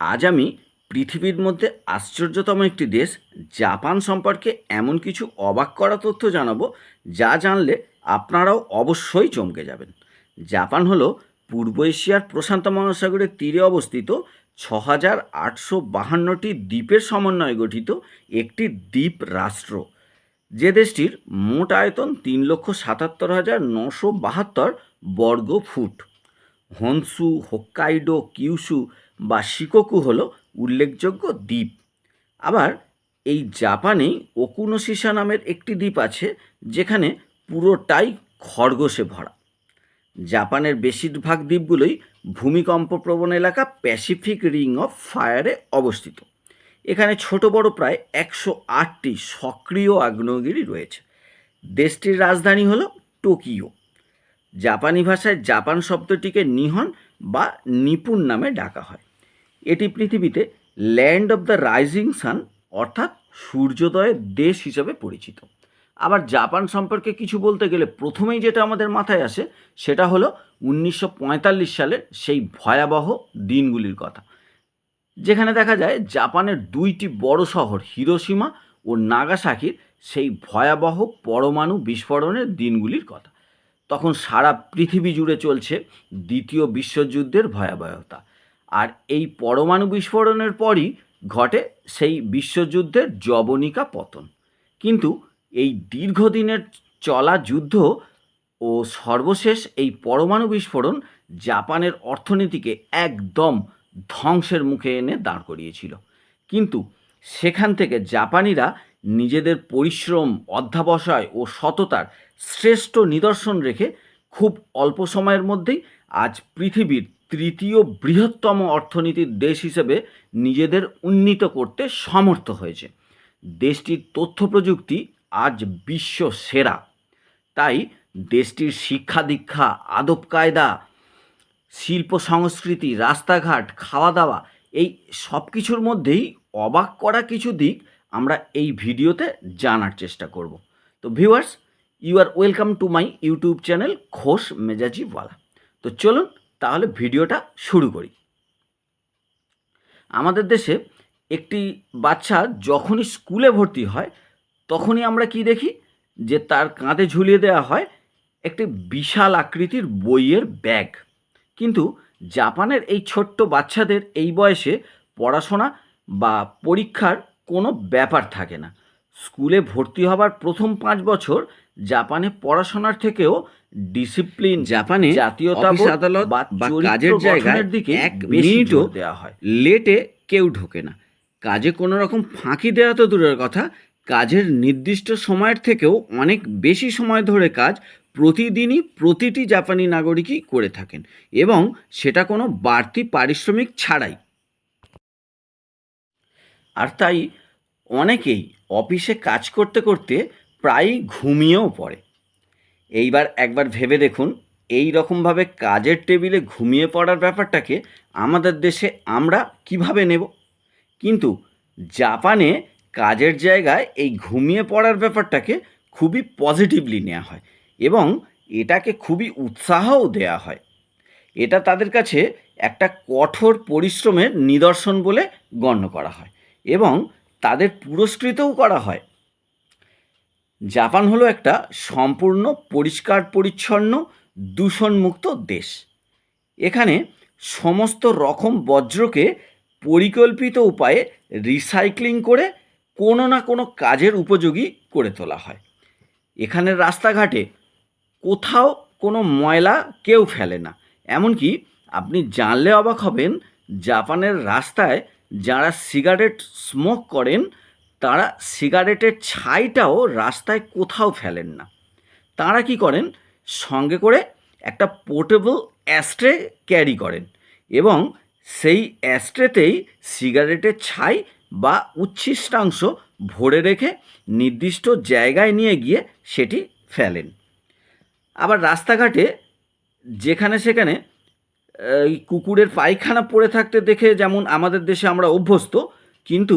আজ আমি পৃথিবীর মধ্যে আশ্চর্যতম একটি দেশ, জাপান সম্পর্কে এমন কিছু অবাক করা তথ্য জানাব যা জানলে আপনারাও অবশ্যই চমকে যাবেন। জাপান হলো পূর্ব এশিয়ার প্রশান্ত মহাসাগরের তীরে অবস্থিত ছ হাজার আটশো বাহান্নটি দ্বীপের সমন্বয়ে গঠিত একটি দ্বীপ রাষ্ট্র। যে দেশটির মোট আয়তন তিন লক্ষ সাতাত্তর হাজার নশো বাহাত্তর বর্গ ফুট হনসু, হোক্কাইডো, কিউসু বা শিকোকু হলো উল্লেখযোগ্য দ্বীপ। আবার এই জাপানে ওকুনোশিসা নামের একটি দ্বীপ আছে, যেখানে পুরোটাই খরগোশে ভরা। জাপানের বেশিরভাগ দ্বীপগুলোই ভূমিকম্প প্রবণ এলাকা প্যাসিফিক রিং অফ ফায়ারে অবস্থিত। এখানে ছোট বড় প্রায় একশো আটটি সক্রিয় আগ্নেয়গিরি রয়েছে। দেশটির রাজধানী হলো টোকিও। জাপানি ভাষায় জাপান শব্দটিকে নিহন বা নিপুণ নামে ডাকা হয়। এটি পৃথিবীতে land of the rising sun, অর্থাৎ সূর্যোদয়ের দেশ হিসেবে পরিচিত। আবার জাপান সম্পর্কে কিছু বলতে গেলে প্রথমেই যেটা আমাদের মাথায় আসে, সেটা হলো উনিশশো পঁয়তাল্লিশ সালের সেই ভয়াবহ দিনগুলির কথা। যেখানে দেখা যায় জাপানের দুইটি বড় শহর হিরোসীমা ও নাগাসাকির, সেই ভয়াবহ পরমাণু বিস্ফোরণের দিনগুলির কথা। তখন সারা পৃথিবী জুড়ে চলছে দ্বিতীয় বিশ্বযুদ্ধের ভয়াবহতা। আর এই পরমাণু বিস্ফোরণের পরই ঘটে সেই বিশ্বযুদ্ধের জবনিকা পতন। কিন্তু এই দীর্ঘদিনের চলা যুদ্ধ ও সর্বশেষ এই পরমাণু বিস্ফোরণ জাপানের অর্থনীতিকে একদম ধ্বংসের মুখে এনে দাঁড় করিয়েছিল। কিন্তু সেখান থেকে জাপানিরা নিজেদের পরিশ্রম, অধ্যাবসায় ও সততার শ্রেষ্ঠ নিদর্শন রেখে খুব অল্প সময়ের মধ্যেই আজ পৃথিবীর তৃতীয় বৃহত্তম অর্থনীতির দেশ হিসেবে নিজেদের উন্নীত করতে সমর্থ হয়েছে। দেশটির তথ্য প্রযুক্তি আজ বিশ্ব সেরা। তাই দেশটির শিক্ষা দীক্ষা, আদব কায়দা, শিল্প সংস্কৃতি, রাস্তাঘাট খাওয়া দাওয়া এই সব কিছুর মধ্যেই অবাক করা কিছু দিক আমরা এই ভিডিওতে জানার চেষ্টা করব। তো viewers, you are welcome to my YouTube channel Ghosh Mejajiwala. তো চলুন তাহলে ভিডিওটা শুরু করি। আমাদের দেশে একটি বাচ্চা যখনই স্কুলে ভর্তি হয়, তখনই আমরা কি দেখি? যে তার কাঁধে ঝুলিয়ে দেওয়া হয় একটি বিশাল আকৃতির বইয়ের ব্যাগ। কিন্তু জাপানের এই ছোট্ট বাচ্চাদের এই বয়সে পড়াশোনা বা পরীক্ষার কোনো ব্যাপার থাকে না। স্কুলে ভর্তি হবার প্রথম পাঁচ বছর জাপানে পড়াশোনার থেকেও ডিসিপ্লিন জাপানে অফিস আদালত বা বা কাজের জায়গায় দিকে এক মিনিটও দেওয়া হয়। লেটে কেউ ঢোকে না। কাজে কোনো রকম ফাঁকি দেওয়া তো দূরের কথা। কাজের নির্দিষ্ট সময়ের থেকেও অনেক বেশি সময় ধরে কাজ প্রতিদিনই প্রতিটি জাপানি নাগরিকই করে থাকেন এবং সেটা কোনো বাড়তি পারিশ্রমিক ছাড়াই। আর তাই অনেকেই অফিসে কাজ করতে করতে প্রায়ই ঘুমিয়েও পড়ে। এইবার একবার ভেবে দেখুন, এই রকমভাবে কাজের টেবিলে ঘুমিয়ে পড়ার ব্যাপারটাকে আমাদের দেশে আমরা কীভাবে নেব? কিন্তু জাপানে কাজের জায়গায় এই ঘুমিয়ে পড়ার ব্যাপারটাকে খুবই পজিটিভলি নেওয়া হয় এবং এটাকে খুবই উৎসাহও দেওয়া হয়। এটা তাদের কাছে একটা কঠোর পরিশ্রমের নিদর্শন বলে গণ্য করা হয় এবং তাদের পুরস্কৃতও করা হয়। জাপান হলো একটা সম্পূর্ণ, পরিষ্কার, পরিচ্ছন্ন, দূষণমুক্ত দেশ। এখানে সমস্ত রকম বজ্রকে পরিকল্পিত উপায়ে রিসাইক্লিং করে কোনো না কোনো কাজের উপযোগী করে তোলা হয়। এখানের রাস্তাঘাটে কোথাও কোনো ময়লা কেউ ফেলে না। এমনকি আপনি জানলে অবাক হবেন, জাপানের রাস্তায় যারা সিগারেট স্মোক করেন, তারা সিগারেটের ছাইটাও রাস্তায় কোথাও ফেলেন না। তারা কি করেন? সঙ্গে করে একটা পোর্টেবল অ্যাস্ট্রে ক্যারি করেন এবং সেই অ্যাস্ট্রেতেই সিগারেটের ছাই বা উচ্ছিষ্টাংশ ভরে রেখে নির্দিষ্ট জায়গায় নিয়ে গিয়ে সেটি ফেলেন। আবার রাস্তাঘাটে যেখানে সেখানে এই কুকুরের পায়খানা পড়ে থাকতে দেখে যেমন আমাদের দেশে আমরা অভ্যস্ত, কিন্তু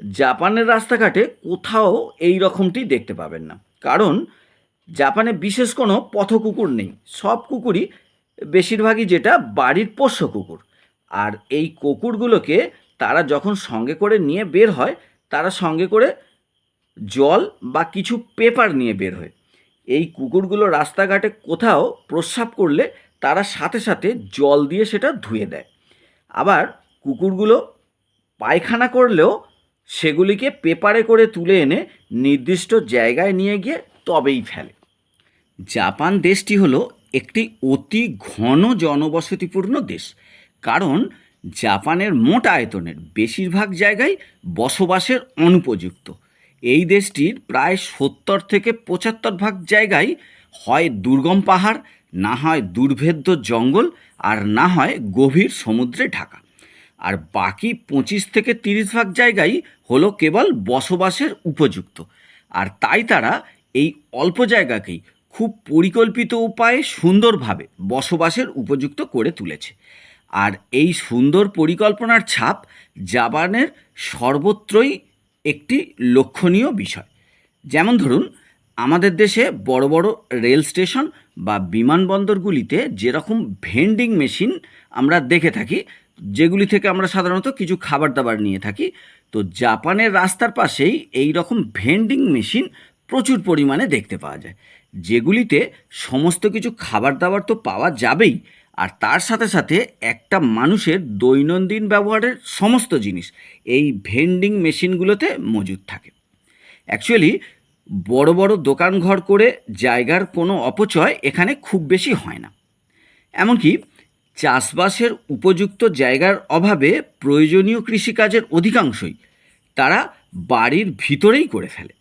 জাপানের রাস্তাঘাটে কোথাও এই রকমটি দেখতে পাবেন না। কারণ জাপানে বিশেষ কোনো পথ কুকুর নেই। সব কুকুরই বেশিরভাগই যেটা বাড়ির পোষ্য কুকুর। আর এই কুকুরগুলোকে তারা যখন সঙ্গে করে নিয়ে বের হয়, তারা সঙ্গে করে জল বা কিছু পেপার নিয়ে বের হয়। এই কুকুরগুলো রাস্তাঘাটে কোথাও প্রস্রাব করলে তারা সাথে সাথে জল দিয়ে সেটা ধুয়ে দেয় আবার কুকুরগুলো পায়খানা করলেও সেগুলিকে পেপারে করে তুলে এনে নির্দিষ্ট জায়গায় নিয়ে গিয়ে তবেই ফেলে। জাপান দেশটি হলো একটি অতি ঘন জনবসতিপূর্ণ দেশ, কারণ জাপানের মোট আয়তনের বেশিরভাগ জায়গায় বসবাসের অনুপযুক্ত। এই দেশটির প্রায় সত্তর থেকে পঁচাত্তর ভাগ জায়গায় হয় দুর্গম পাহাড় না হয় দুর্ভেদ্য জঙ্গল আর না হয় গভীর সমুদ্রে ঢাকা। আর বাকি পঁচিশ থেকে তিরিশ ভাগ জায়গায় হলো কেবল বসবাসের উপযুক্ত। আর তাই তারা এই অল্প জায়গাকেই খুব পরিকল্পিত উপায়ে সুন্দরভাবে বসবাসের উপযুক্ত করে তুলেছে। আর এই সুন্দর পরিকল্পনার ছাপ জাপানের সর্বত্রই একটি লক্ষণীয় বিষয়। যেমন ধরুন, আমাদের দেশে বড় বড় রেল স্টেশন বা বিমানবন্দরগুলিতে যেরকম ভেন্ডিং মেশিন আমরা দেখে থাকি, যেগুলি থেকে আমরা সাধারণত কিছু খাবার দাবার নিয়ে থাকি, তো জাপানের রাস্তার পাশেই এই রকম ভেন্ডিং মেশিন প্রচুর পরিমাণে দেখতে পাওয়া যায়। যেগুলিতে সমস্ত কিছু খাবার দাবার তো পাওয়া যাবেই, আর তার সাথে সাথে একটা মানুষের দৈনন্দিন ব্যবহারের সমস্ত জিনিস এই ভেন্ডিং মেশিনগুলোতে মজুদ থাকে। অ্যাকচুয়ালি বড় বড় দোকান ঘর করে জায়গার কোনো অপচয় এখানে খুব বেশি হয় না। এমনকি চাষবাসের উপযুক্ত জায়গার অভাবে প্রয়োজনীয় কৃষিকাজের অধিকাংশই তারা বাড়ির ভিতরেই করে ফেলে।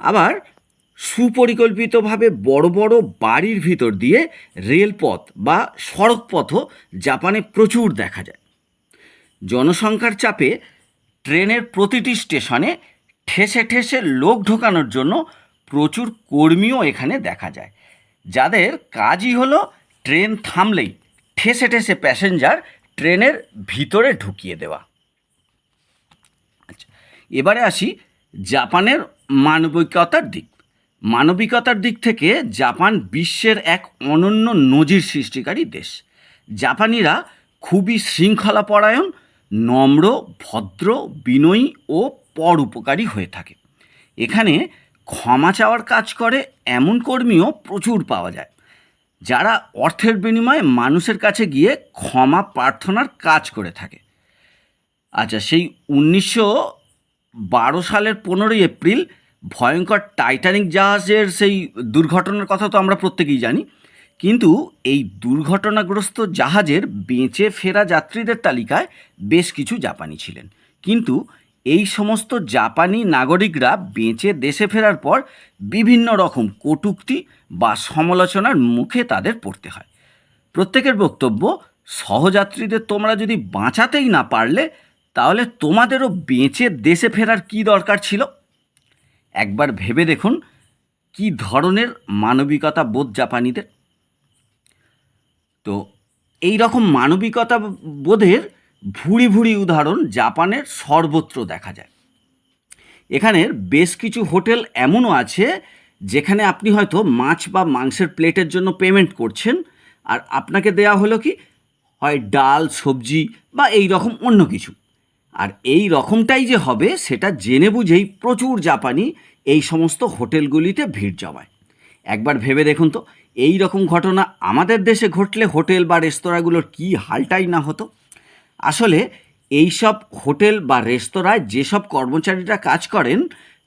আবার সুপরিকল্পিতভাবে বড় বড় বাড়ির ভিতর দিয়ে রেলপথ বা সড়কপথও জাপানে প্রচুর দেখা যায়। জনসংখ্যার চাপে ট্রেনের প্রতিটি স্টেশনে ঠেসে ঠেসে লোক ঢোকানোর জন্য প্রচুর কর্মীও এখানে দেখা যায়। যাদের কাজই হলো ট্রেন থামলেই ঠেসে ঠেসে প্যাসেঞ্জার ট্রেনের ভিতরে ঢুকিয়ে দেওয়া। আচ্ছা এবারে আসি জাপানের মানবিকতার দিক। মানবিকতার দিক থেকে জাপান বিশ্বের এক অনন্য নজির সৃষ্টিকারী দেশ। জাপানিরা খুবই শৃঙ্খলাপরায়ণ, নম্র, ভদ্র, বিনয়ী ও পরোপকারী হয়ে থাকে। এখানে ক্ষমা চাওয়ার কাজ করে এমন কর্মীও প্রচুর পাওয়া যায়। যারা অর্থের বিনিময়ে মানুষের কাছে গিয়ে ক্ষমা প্রার্থনার কাজ করে থাকে। আচ্ছা সেই উনিশশো বারো সালের পনেরোই এপ্রিল ভয়ঙ্কর টাইটানিক জাহাজের সেই দুর্ঘটনার কথা তো আমরা প্রত্যেকেই জানি। কিন্তু এই দুর্ঘটনাগ্রস্ত জাহাজের বেঁচে ফেরা যাত্রীদের তালিকায় বেশ কিছু জাপানি ছিলেন। কিন্তু এই সমস্ত জাপানি নাগরিকরা বেঁচে দেশে ফেরার পর বিভিন্ন রকম কটূক্তি বা সমালোচনার মুখে তাদের পড়তে হয়। প্রত্যেকের বক্তব্য, সহযাত্রীদের তোমরা যদি বাঁচাতেই না পারলে, তাহলে তোমাদেরও বেঁচে দেশে ফেরার কি দরকার ছিল? একবার ভেবে দেখুন, কি ধরনের মানবিকতা বোধ জাপানিদের। তো, এই রকম মানবিকতা বোধের ভুড়ি ভুড়ি উদাহরণ জাপানের সর্বত্র দেখা যায়। এখানের বেশ কিছু হোটেল এমনও আছে যেখানে আপনি হয়তো মাছ বা মাংসের প্লেটের জন্য পেমেন্ট করছেন আর আপনাকে দেয়া হলো কি? হয় ডাল, সবজি বা এই রকম অন্য কিছু। আর এই রকমটাই যে হবে সেটা জেনে বুঝেই প্রচুর জাপানি এই সমস্ত হোটেলগুলিতে ভিড় জমায়। একবার ভেবে দেখুন তো, এই রকম ঘটনা আমাদের দেশে ঘটলে হোটেল বা রেস্তোরাঁগুলোর কী হালটাই না হতো? আসলে এই সব হোটেল বা রেস্তোরাঁয় যেসব কর্মচারীরা কাজ করেন,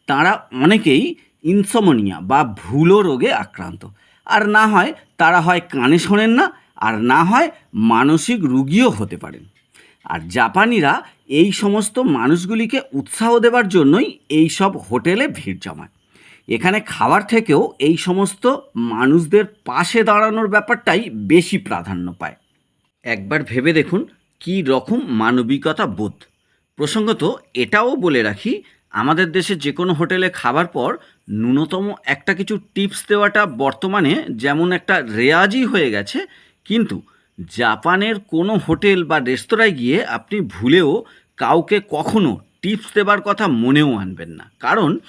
তারা অনেকেই ইনসমোনিয়া বা ভুলো রোগে আক্রান্ত। আর না হয় তারা হয় কানে শোনেন না, আর না হয় মানসিক রুগীও হতে পারেন। আর জাপানিরা এই সমস্ত মানুষগুলিকে উৎসাহ দেওয়ার জন্যই এই সব হোটেলে ভিড় জমায়। এখানে খাবার থেকেও এই সমস্ত মানুষদের পাশে দাঁড়ানোর ব্যাপারটাই বেশি প্রাধান্য পায়। একবার ভেবে দেখুন কী রকম মানবিকতা বোধ? প্রসঙ্গত, এটাও বলে রাখি, আমাদের দেশে যে কোনো হোটেলে খাবার পর ন্যূনতম একটা কিছু টিপস দেওয়াটা বর্তমানে যেমন একটা রেয়াজই হয়ে গেছে, কিন্তু জাপানের কোনো হোটেল বা রেস্তোরাঁয় গিয়ে আপনি ভুলেও কাউকে কখনো টিপস দেবার কথা মনেও আনবেন না। কারণ,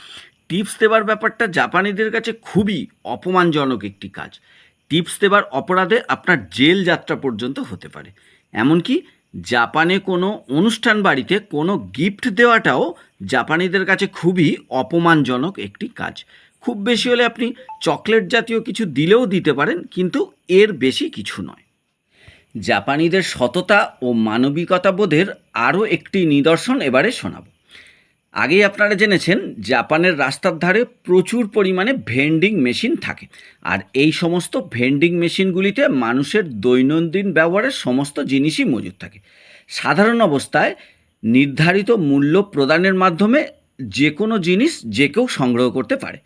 টিপস দেবার ব্যাপারটা জাপানিদের কাছে খুবই অপমানজনক একটি কাজ। টিপস দেবার অপরাধে আপনার জেল যাত্রা পর্যন্ত হতে পারে। এমনকি জাপানে কোনো অনুষ্ঠান বাড়িতে কোনো গিফট দেওয়াটাও জাপানিদের কাছে খুবই অপমানজনক একটি কাজ। খুব বেশি হলে আপনি চকলেট জাতীয় কিছু দিলেও দিতে পারেন, কিন্তু এর বেশি কিছু নয়। জাপানিদের সততা ও মানবিকতা বোধের আরও একটি নিদর্শন এবারে শোনাব। আগেই আপনারা জেনেছেন, জাপানের রাস্তার ধারে প্রচুর পরিমাণে ভেন্ডিং মেশিন থাকে। আর এই সমস্ত ভেন্ডিং মেশিনগুলিতে মানুষের দৈনন্দিন ব্যবহারের সমস্ত জিনিসই মজুদ থাকে। সাধারণ অবস্থায় নির্ধারিত মূল্য প্রদানের মাধ্যমে যে কোনো জিনিস যে কেউ সংগ্রহ করতে পারে।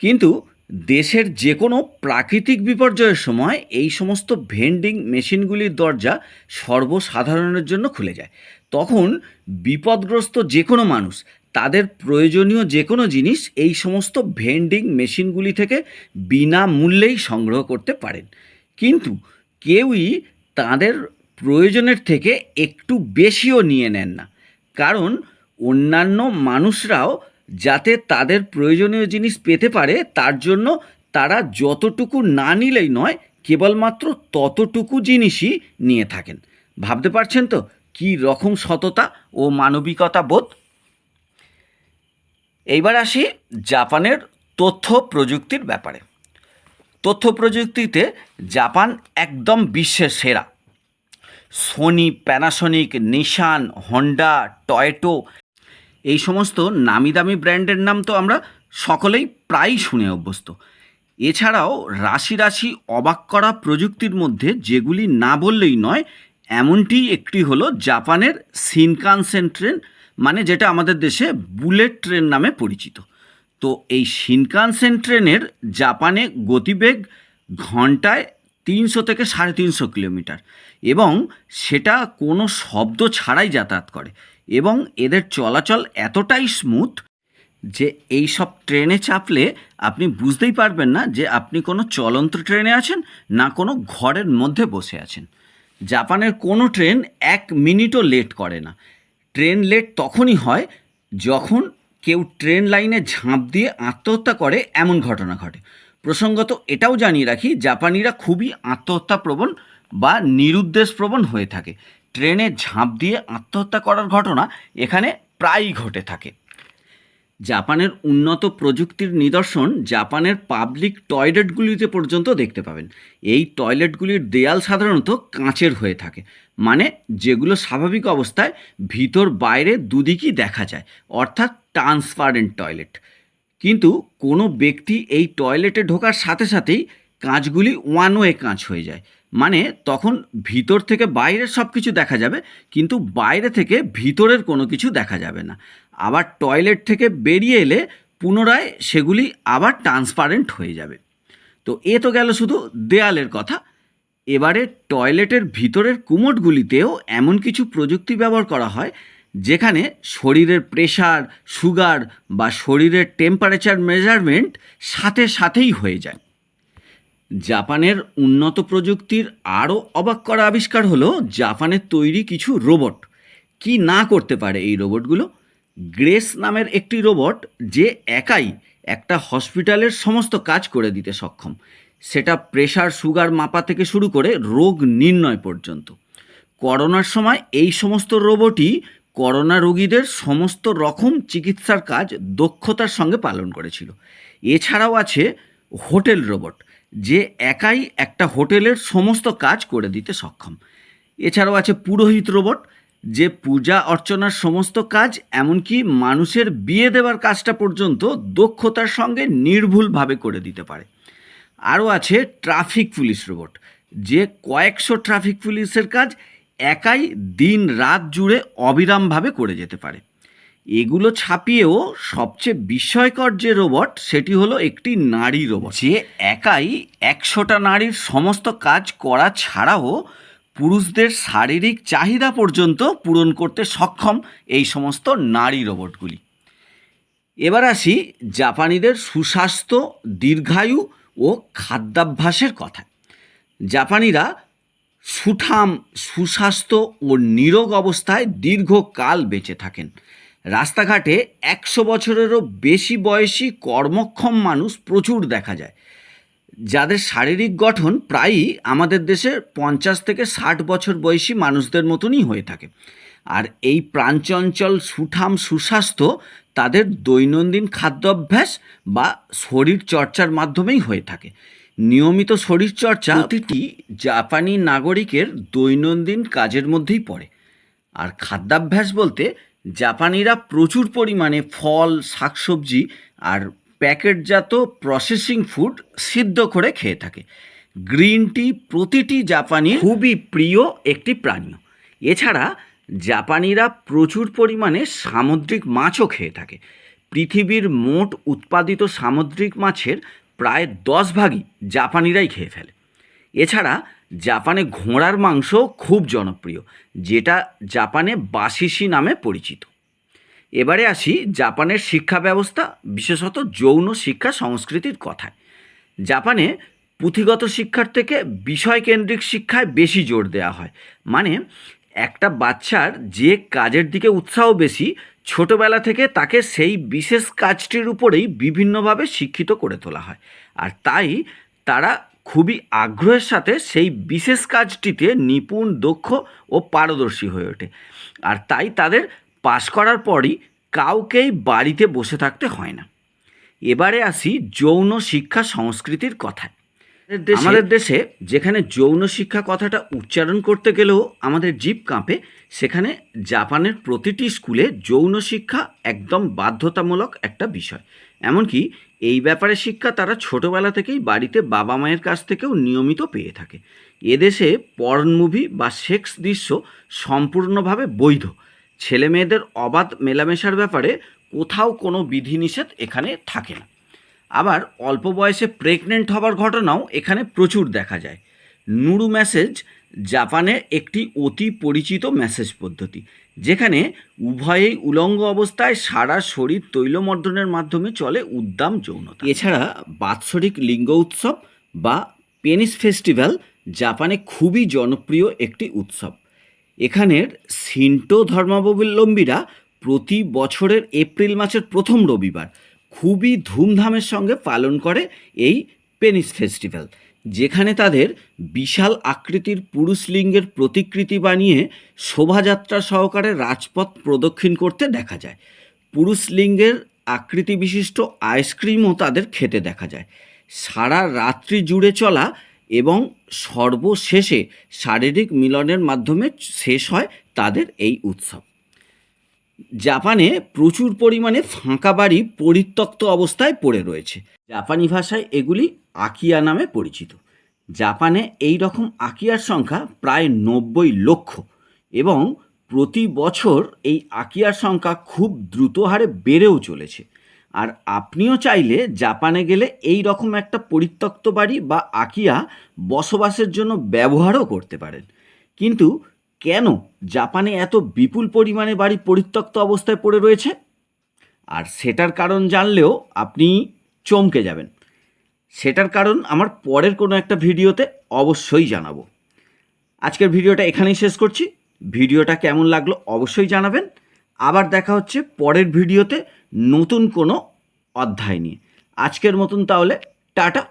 কিন্তু দেশের যে কোনো প্রাকৃতিক বিপর্যয়ের সময় এই সমস্ত ভেন্ডিং মেশিনগুলির দরজা সর্বসাধারণের জন্য খুলে যায়। তখন বিপদগ্রস্ত যে কোনো মানুষ, তাদের প্রয়োজনীয় যে কোনো জিনিস এই সমস্ত ভেন্ডিং মেশিনগুলি থেকে বিনামূল্যেই সংগ্রহ করতে পারেন। কিন্তু কেউই তাদের প্রয়োজনের থেকে একটু বেশিও নিয়ে নেন না। কারণ অন্যান্য মানুষরাও যাতে তাদের প্রয়োজনীয় জিনিস পেতে পারে, তার জন্য তারা যতটুকু না নিলেই নয়, কেবলমাত্র ততটুকু জিনিসই নিয়ে থাকেন। ভাবতে পারছেন তো? কী রকম সততা ও মানবিকতা বোধ? এইবার আসি জাপানের তথ্য প্রযুক্তির ব্যাপারে। তথ্য প্রযুক্তিতে জাপান একদম বিশ্বের সেরা। Sony Panasonic Nissan Honda Toyota এই সমস্ত নামি দামি ব্র্যান্ডের নাম তো আমরা সকলেই প্রায়ই শুনে অভ্যস্ত। এছাড়াও রাশি রাশি অবাক করা প্রযুক্তির মধ্যে যেগুলি না বললেই নয় এমনটি একটি হলো জাপানের সিনকানসেন ট্রেন মানে যেটা আমাদের দেশে বুলেট ট্রেন নামে পরিচিত। তো এই শিনকানসেন ট্রেনের জাপানে গতিবেগ ঘন্টায় তিনশো থেকে সাড়ে তিনশো কিলোমিটার এবং সেটা কোনো শব্দ ছাড়াই যাতায়াত করে এবং এদের চলাচল এতটাই স্মুথ যে এই সব ট্রেনে চাপলে আপনি বুঝতেই পারবেন না যে আপনি কোনো চলন্ত ট্রেনে আছেন না কোনো ঘরের মধ্যে বসে আছেন। জাপানের কোনো ট্রেন এক মিনিটও লেট করে না। ট্রেন লেট তখনই হয় যখন কেউ ট্রেন লাইনে ঝাঁপ দিয়ে আত্মহত্যা করে এমন ঘটনা ঘটে। প্রসঙ্গত এটাও জানিয়ে রাখি, জাপানিরা খুবই আত্মহত্যাপ্রবণ বা নিরুদ্দেশপ্রবণ হয়ে থাকে। ট্রেনে ঝাঁপ দিয়ে আত্মহত্যা করার ঘটনা এখানে প্রায়ই ঘটে থাকে। জাপানের উন্নত প্রযুক্তির নিদর্শন জাপানের পাবলিক টয়লেটগুলিতে পর্যন্ত দেখতে পাবেন। এই টয়লেটগুলির দেয়াল সাধারণত কাঁচের হয়ে থাকে মানে যেগুলো স্বাভাবিক অবস্থায় ভিতর বাইরে দুদিকই দেখা যায়, অর্থাৎ ট্রান্সপারেন্ট টয়লেট। কিন্তু কোনো ব্যক্তি এই টয়লেটে ঢোকার সাথে সাথেই কাঁচগুলি ওয়ান ওয়ে কাঁচ হয়ে যায়। মানে তখন ভিতর থেকে বাইরের সব কিছু দেখা যাবে, কিন্তু বাইরে থেকে ভিতরের কোনো কিছু দেখা যাবে না। আবার টয়লেট থেকে বেরিয়ে এলে পুনরায় সেগুলি আবার ট্রান্সপারেন্ট হয়ে যাবে। তো এ তো গেল শুধু দেয়ালের কথা। এবারে টয়লেটের ভিতরের কুমোটগুলিতেও এমন কিছু প্রযুক্তি ব্যবহার করা হয়, যেখানে শরীরের প্রেশার, সুগার বা শরীরের টেম্পারেচার মেজারমেন্ট সাথে সাথেই হয়ে যায়। জাপানের উন্নত প্রযুক্তির আরও অবাক করা আবিষ্কার হলো জাপানের তৈরি কিছু রোবট। কি না করতে পারে এই রোবটগুলো? গ্রেস নামের একটি রোবট যে একাই একটা হসপিটালের সমস্ত কাজ করে দিতে সক্ষম। সেটা প্রেশার সুগার মাপা থেকে শুরু করে রোগ নির্ণয় পর্যন্ত। করোনার সময় এই সমস্ত রোবটই করোনা রোগীদের সমস্ত রকম চিকিৎসার কাজ দক্ষতার সঙ্গে পালন করেছিল। এছাড়াও আছে হোটেল রোবট। যে একাই একটা হোটেলের সমস্ত কাজ করে দিতে সক্ষম। এছাড়াও আছে পুরোহিত রোবট, যে পূজা অর্চনার সমস্ত কাজ, এমনকি মানুষের বিয়ে দেওয়ার কাজটা পর্যন্ত দক্ষতার সঙ্গে নির্ভুলভাবে করে দিতে পারে। আরও আছে ট্রাফিক পুলিশ রোবট, যে কয়েকশো ট্রাফিক পুলিশের কাজ একাই দিন রাত জুড়ে অবিরামভাবে করে যেতে পারে। এগুলো ছাপিয়েও সবচেয়ে বিস্ময়কর যে রোবট সেটি হলো একটি নারী রোবট যে একাই একশোটা নারীর সমস্ত কাজ করা ছাড়াও পুরুষদের শারীরিক চাহিদা পর্যন্ত পূরণ করতে সক্ষম এই সমস্ত নারী রোবটগুলি এবার আসি জাপানিদের সুস্বাস্থ্য, দীর্ঘায়ু ও খাদ্যাভ্যাসের কথা জাপানিরা সুঠাম, সুস্বাস্থ্য ও নিরোগ অবস্থায় দীর্ঘকাল বেঁচে থাকেন। রাস্তাঘাটে একশো বছরেরও বেশি বয়সী কর্মক্ষম মানুষ প্রচুর দেখা যায়। যাদের শারীরিক গঠন প্রায়ই আমাদের দেশের পঞ্চাশ থেকে ষাট বছর বয়সী মানুষদের মতনই হয়ে থাকে। আর এই প্রাণচঞ্চল, সুঠাম, সুস্বাস্থ্য তাদের দৈনন্দিন খাদ্যাভ্যাস বা শরীর চর্চার মাধ্যমেই হয়ে থাকে। নিয়মিত শরীরচর্চা প্রতিটি জাপানি নাগরিকের দৈনন্দিন কাজের মধ্যেই পড়ে। আর খাদ্যাভ্যাস বলতে জাপানিরা প্রচুর পরিমাণে ফল, শাকসবজি আর প্যাকেটজাত প্রসেসিং ফুড সিদ্ধ করে খেয়ে থাকে। গ্রিন টি প্রতিটি জাপানি খুবই প্রিয় একটি প্রাণীয় এছাড়া জাপানিরা প্রচুর পরিমাণে সামুদ্রিক মাছও খেয়ে থাকে। পৃথিবীর মোট উৎপাদিত সামুদ্রিক মাছের প্রায় দশ ভাগই জাপানিরাই খেয়ে ফেলে। এছাড়া জাপানে ঘোড়ার মাংস খুব জনপ্রিয়, যেটা জাপানে বাসিসি নামে পরিচিত। এবারে আসি জাপানের শিক্ষা ব্যবস্থা, বিশেষত যৌন শিক্ষা সংস্কৃতির কথায়। জাপানে পুঁথিগত শিক্ষার থেকে বিষয়কেন্দ্রিক শিক্ষায় বেশি জোর দেওয়া হয়। মানে একটা বাচ্চার যে কাজের দিকে উৎসাহ বেশি, ছোটবেলা থেকে তাকে সেই বিশেষ কাজটির উপরেই বিভিন্নভাবে শিক্ষিত করে তোলা হয়। আর তাই তারা খুবই আগ্রহের সাথে সেই বিশেষ কাজটিতে নিপুণ দক্ষ ও পারদর্শী হয়ে ওঠে। আর তাই তাদের পাশ করার পরই কাউকেই বাড়িতে বসে থাকতে হয় না। এবারে আসি যৌন শিক্ষা সংস্কৃতির কথায়। আমাদের দেশে যেখানে যৌন শিক্ষা কথাটা উচ্চারণ করতে গেলেও আমাদের জীব কাঁপে সেখানে জাপানের প্রতিটি স্কুলে যৌন শিক্ষা একদম বাধ্যতামূলক একটা বিষয়। এমনকি এই ব্যাপারে শিক্ষা তারা ছোটবেলা থেকেই বাড়িতে বাবা মায়ের কাছ থেকেও নিয়মিত পেয়ে থাকে। এদেশে পর্ন মুভি বা সেক্স দৃশ্য সম্পূর্ণভাবে বৈধ। ছেলে মেয়েদের অবাধ মেলামেশার ব্যাপারে কোথাও কোনো বিধিনিষেধ এখানে থাকে না। আবার অল্প বয়সে প্রেগনেন্ট হবার ঘটনাও এখানে প্রচুর দেখা যায়। নুরু মেসেজ জাপানের একটি অতি পরিচিত মেসেজ পদ্ধতি। যেখানে উভয়েই উলঙ্গ অবস্থায় সারা শরীর তৈলমর্দনের মাধ্যমে চলে উদ্দাম যৌনতা। এছাড়া বাৎসরিক লিঙ্গ উৎসব বা পেনিস ফেস্টিভ্যাল জাপানে খুবই জনপ্রিয় একটি উৎসব। এখানের সিন্টো ধর্মাবলম্বীরা প্রতি বছরের এপ্রিল মাসের প্রথম রবিবার খুবই ধুমধামের সঙ্গে পালন করে এই পেনিস ফেস্টিভ্যাল। যেখানে তাদের বিশাল আকৃতির পুরুষ লিঙ্গের প্রতিকৃতি বানিয়ে শোভাযাত্রা সহকারে রাজপথ প্রদক্ষিণ করতে দেখা যায়। পুরুষ লিঙ্গের আকৃতি বিশিষ্ট আইসক্রিমও তাদের খেতে দেখা যায়। সারা রাত্রি জুড়ে চলা এবং সর্বশেষে শারীরিক মিলনের মাধ্যমে শেষ হয় তাদের এই উৎসব। জাপানে প্রচুর পরিমাণে ফাঁকা বাড়ি পরিত্যক্ত অবস্থায় পড়ে রয়েছে। জাপানি ভাষায় এগুলি আকিয়া নামে পরিচিত। জাপানে এই রকম আকিয়ার সংখ্যা প্রায় নব্বই লক্ষ এবং প্রতি বছর এই আকিয়ার সংখ্যা খুব দ্রুত হারে বেড়েও চলেছে। আর আপনিও চাইলে জাপানে গেলে এই রকম একটা পরিত্যক্ত বাড়ি বা আকিয়া বসবাসের জন্য ব্যবহারও করতে পারেন। কিন্তু কেন জাপানে এত বিপুল পরিমাণে বাড়ি পরিত্যক্ত অবস্থায় পড়ে রয়েছে? আর সেটার কারণ জানলেও আপনি চমকে যাবেন। সেটার কারণ আমার পরের কোনো একটা ভিডিওতে অবশ্যই জানাব। আজকের ভিডিওটা এখানেই শেষ করছি। ভিডিওটা কেমন লাগল অবশ্যই জানাবেন। আবার দেখা হচ্ছে পরের ভিডিওতে নতুন কোনো অধ্যায় নিয়ে। আজকের মতন তাহলে টাটা।